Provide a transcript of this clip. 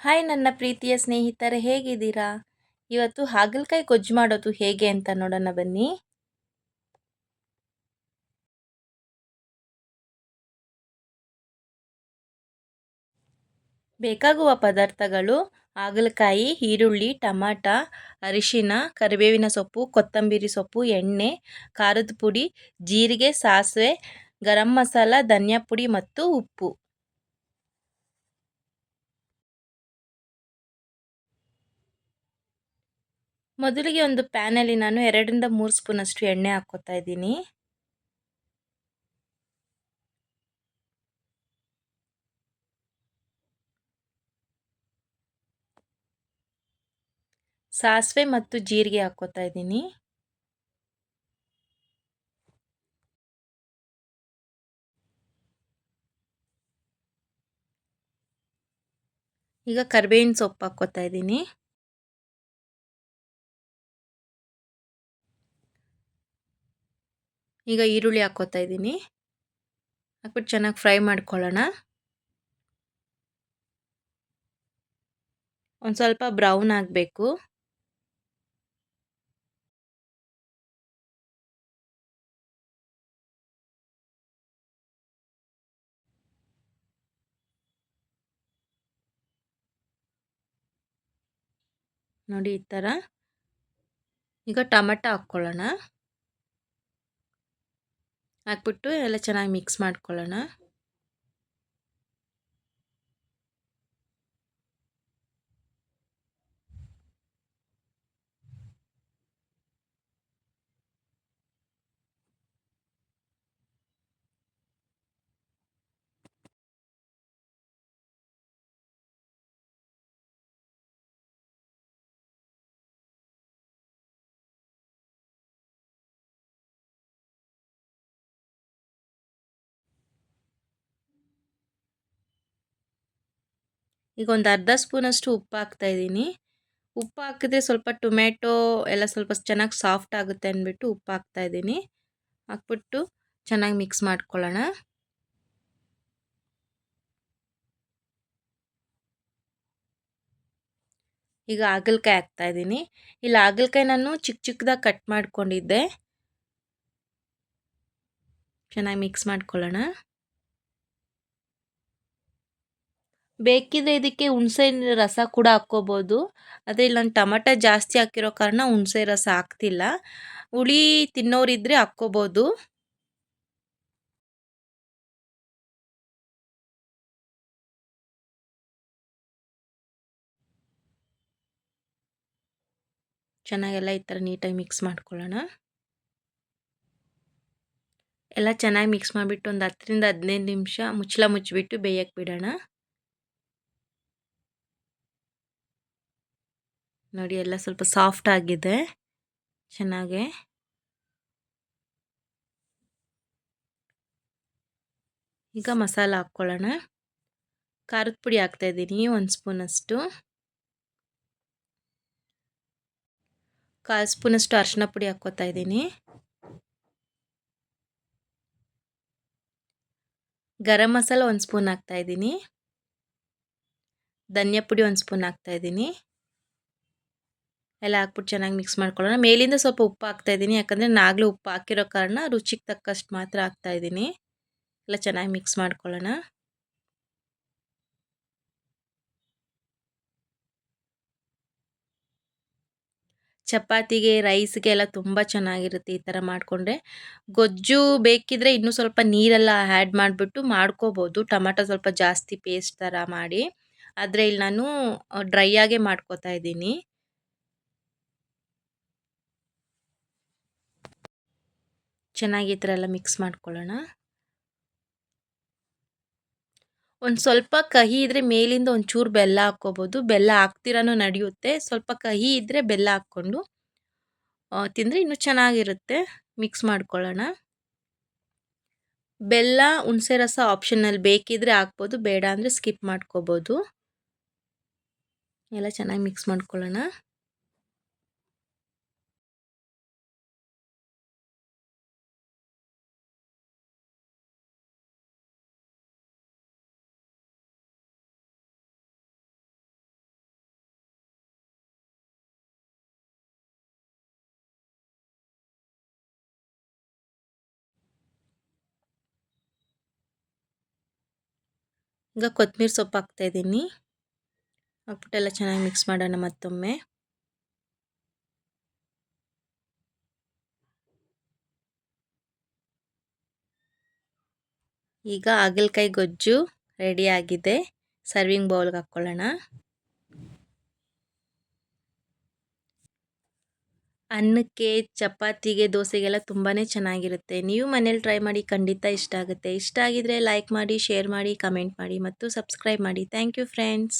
Hi ನನ್ನ ಪ್ರೀತಿಯ ಸ್ನೇಹಿತರೆ, ಹೇಗಿದ್ದೀರಾ? ಇವತ್ತು ಹಾಗಲಕಾಯಿ ಗೊಜ್ಜು ಮಾಡೋದು ಹೇಗೆ ಅಂತ ನೋಡೋಣ ಬನ್ನಿ. ಬೇಕಾಗುವ ಪದಾರ್ಥಗಳು ಹಾಗಲಕಾಯಿ, ಈರುಳ್ಳಿ, ಟಮಾಟ, ಅರಿಶಿನ, ಕರಿಬೇವಿನ ಸೊಪ್ಪು, ಕೊತ್ತಂಬರಿ ಸೊಪ್ಪು, ಎಣ್ಣೆ, ಖಾರದ ಪುಡಿ, ಜೀರಿಗೆ, ಸಾಸಿವೆ, ಗರಂ ಮಸಾಲ, ಧನಿಯಾ ಪುಡಿ ಮತ್ತು ಉಪ್ಪು. ಮೊದಲಿಗೆ ಒಂದು ಪ್ಯಾನಲ್ಲಿ ನಾನು ಎರಡರಿಂದ ಮೂರು ಸ್ಪೂನಷ್ಟು ಎಣ್ಣೆ ಹಾಕ್ಕೋತಾ ಇದ್ದೀನಿ. ಸಾಸಿವೆ ಮತ್ತು ಜೀರಿಗೆ ಹಾಕ್ಕೋತಾ ಇದ್ದೀನಿ. ಈಗ ಕರ್ಬೇವಿನ ಸೊಪ್ಪು ಹಾಕ್ಕೋತಾ ಇದ್ದೀನಿ. ಈಗ ಈರುಳ್ಳಿ ಹಾಕ್ಕೋತಾ ಇದ್ದೀನಿ. ಹಾಕ್ಬಿಟ್ಟು ಚೆನ್ನಾಗಿ ಫ್ರೈ ಮಾಡ್ಕೊಳ್ಳೋಣ. ಒಂದು ಸ್ವಲ್ಪ ಬ್ರೌನ್ ಆಗಬೇಕು. ನೋಡಿ ಈ ಥರ ಈಗ ಟೊಮೆಟೊ ಹಾಕ್ಕೊಳ್ಳೋಣ. ಹಾಕ್ಬಿಟ್ಟು ಎಲ್ಲ ಚೆನ್ನಾಗಿ ಮಿಕ್ಸ್ ಮಾಡ್ಕೊಳ್ಳೋಣ. ಈಗ ಒಂದು ಅರ್ಧ ಸ್ಪೂನಷ್ಟು ಉಪ್ಪು ಹಾಕ್ತಾಯಿದ್ದೀನಿ ಉಪ್ಪು ಹಾಕಿದ್ರೆ ಸ್ವಲ್ಪ ಟೊಮೆಟೊ ಎಲ್ಲ ಸ್ವಲ್ಪ ಚೆನ್ನಾಗಿ ಸಾಫ್ಟ್ ಆಗುತ್ತೆ ಅಂದ್ಬಿಟ್ಟು ಉಪ್ಪು ಹಾಕ್ತಾಯಿದ್ದೀನಿ ಹಾಕ್ಬಿಟ್ಟು ಚೆನ್ನಾಗಿ ಮಿಕ್ಸ್ ಮಾಡ್ಕೊಳ್ಳೋಣ. ಈಗ ಹಾಗಲಕಾಯಿ ಹಾಕ್ತಾಯಿದ್ದೀನಿ ಇಲ್ಲಿ ಹಾಗಲಕಾಯಿ ನಾನು ಚಿಕ್ಕ ಚಿಕ್ಕದಾಗಿ ಕಟ್ ಮಾಡ್ಕೊಂಡಿದ್ದೆ. ಚೆನ್ನಾಗಿ ಮಿಕ್ಸ್ ಮಾಡ್ಕೊಳ್ಳೋಣ. ಬೇಕಿದ್ರೆ ಇದಕ್ಕೆ ಹುಣಸೆ ರಸ ಕೂಡ ಹಾಕ್ಕೋಬೋದು. ಆದರೆ ಇಲ್ಲಿ ನಾನು ಟೊಮಟೊ ಜಾಸ್ತಿ ಹಾಕಿರೋ ಕಾರಣ ಹುಣಸೆ ರಸ ಹಾಕ್ತಿಲ್ಲ. ಹುಳಿ ತಿನ್ನೋರಿದ್ದರೆ ಹಾಕ್ಕೋಬೋದು. ಚೆನ್ನಾಗೆಲ್ಲ ಈ ಥರ ನೀಟಾಗಿ ಮಿಕ್ಸ್ ಮಾಡ್ಕೊಳ್ಳೋಣ. ಎಲ್ಲ ಚೆನ್ನಾಗಿ ಮಿಕ್ಸ್ ಮಾಡಿಬಿಟ್ಟು ಒಂದು ಹತ್ತರಿಂದ ಹದಿನೈದು ನಿಮಿಷ ಮುಚ್ಚಳ ಮುಚ್ಚಿಬಿಟ್ಟು ಬೇಯಕ್ಕೆ ಬಿಡೋಣ. ನೋಡಿ ಎಲ್ಲ ಸ್ವಲ್ಪ ಸಾಫ್ಟ್ ಆಗಿದೆ. ಚೆನ್ನಾಗೆ. ಈಗ ಮಸಾಲ ಹಾಕ್ಕೊಳ್ಳೋಣ. ಖಾರದ ಪುಡಿ ಹಾಕ್ತಾಯಿದ್ದೀನಿ ಒಂದು ಸ್ಪೂನಷ್ಟು ಕಾಲು ಸ್ಪೂನಷ್ಟು ಅರಿಶಿನ ಪುಡಿ ಹಾಕ್ಕೋತಾ ಇದ್ದೀನಿ. ಗರಂ ಮಸಾಲ ಒಂದು ಸ್ಪೂನ್ ಹಾಕ್ತಾಯಿದ್ದೀನಿ ಧನಿಯಾ ಪುಡಿ ಒಂದು ಸ್ಪೂನ್ ಹಾಕ್ತಾಯಿದ್ದೀನಿ ಎಲ್ಲ ಹಾಕ್ಬಿಟ್ಟು ಚೆನ್ನಾಗಿ ಮಿಕ್ಸ್ ಮಾಡ್ಕೊಳ್ಳೋಣ. ಮೇಲಿಂದ ಸ್ವಲ್ಪ ಉಪ್ಪು ಹಾಕ್ತಾಯಿದ್ದೀನಿ ಯಾಕಂದರೆ ನಾಗಲೇ ಉಪ್ಪು ಹಾಕಿರೋ ಕಾರಣ ರುಚಿಗೆ ತಕ್ಕಷ್ಟು ಮಾತ್ರ ಹಾಕ್ತಾಯಿದ್ದೀನಿ ಎಲ್ಲ ಚೆನ್ನಾಗಿ ಮಿಕ್ಸ್ ಮಾಡ್ಕೊಳ್ಳೋಣ. ಚಪಾತಿಗೆ ರೈಸ್ಗೆ ಎಲ್ಲ ತುಂಬ ಚೆನ್ನಾಗಿರುತ್ತೆ ಈ ಥರ ಮಾಡಿಕೊಂಡ್ರೆ. ಗೊಜ್ಜು ಬೇಕಿದ್ರೆ ಇನ್ನೂ ಸ್ವಲ್ಪ ನೀರೆಲ್ಲ ಆ್ಯಡ್ ಮಾಡಿಬಿಟ್ಟು ಮಾಡ್ಕೋಬೋದು. ಟೊಮೆಟೊ ಸ್ವಲ್ಪ ಜಾಸ್ತಿ ಪೇಸ್ಟ್ ಥರ ಮಾಡಿ. ಆದರೆ ಇಲ್ಲಿ ನಾನು ಡ್ರೈ ಆಗೇ ಮಾಡ್ಕೋತಾ ಇದ್ದೀನಿ. ಚೆನ್ನಾಗಿ ಈ ಥರ ಎಲ್ಲ ಮಿಕ್ಸ್ ಮಾಡ್ಕೊಳ್ಳೋಣ. ಒಂದು ಸ್ವಲ್ಪ ಕಹಿ ಇದ್ದರೆ ಮೇಲಿಂದ ಒಂಚೂರು ಬೆಲ್ಲ ಹಾಕ್ಕೋಬೋದು. ಬೆಲ್ಲ ಹಾಕ್ತಿರಾನು ನಡೆಯುತ್ತೆ. ಸ್ವಲ್ಪ ಕಹಿ ಇದ್ದರೆ ಬೆಲ್ಲ ಹಾಕ್ಕೊಂಡು ತಿಂದರೆ ಇನ್ನೂ ಚೆನ್ನಾಗಿರುತ್ತೆ. ಮಿಕ್ಸ್ ಮಾಡ್ಕೊಳ್ಳೋಣ. ಬೆಲ್ಲ, ಹುಣಸೆ ರಸ ಆಪ್ಷನಲ್ಲಿ ಬೇಕಿದ್ರೆ ಹಾಕ್ಬೋದು. ಬೇಡ ಅಂದರೆ ಸ್ಕಿಪ್ ಮಾಡ್ಕೋಬೋದು. ಎಲ್ಲ ಚೆನ್ನಾಗಿ ಮಿಕ್ಸ್ ಮಾಡ್ಕೊಳ್ಳೋಣ. ಈಗ ಕೊತ್ತಂಬರಿ ಸೊಪ್ಪು ಹಾಕ್ತಾಯಿದ್ದೀನಿ ಹಾಕ್ಬಿಟ್ಟೆಲ್ಲ ಚೆನ್ನಾಗಿ ಮಿಕ್ಸ್ ಮಾಡೋಣ ಮತ್ತೊಮ್ಮೆ. ಈಗ ಹಾಗಲಕಾಯಿ ಗೊಜ್ಜು ರೆಡಿಯಾಗಿದೆ ಸರ್ವಿಂಗ್ ಬೌಲ್ಗೆ ಹಾಕ್ಕೊಳ್ಳೋಣ. ಅನ್ನಕ್ಕೆ, ಚಪಾತಿಗೆ, ದೋಸೆಗೆಲ್ಲ ತುಂಬಾ ಚೆನ್ನಾಗಿರುತ್ತೆ. ನೀವು ಮನೇಲಿ ಟ್ರೈ ಮಾಡಿ ಖಂಡಿತ ಇಷ್ಟ ಆಗುತ್ತೆ. ಇಷ್ಟ ಆಗಿದರೆ ಲೈಕ್ ಮಾಡಿ ಶೇರ್ ಮಾಡಿ ಕಮೆಂಟ್ ಮಾಡಿ, ಮತ್ತು ಸಬ್ಸ್ಕ್ರೈಬ್ ಮಾಡಿ. Thank you friends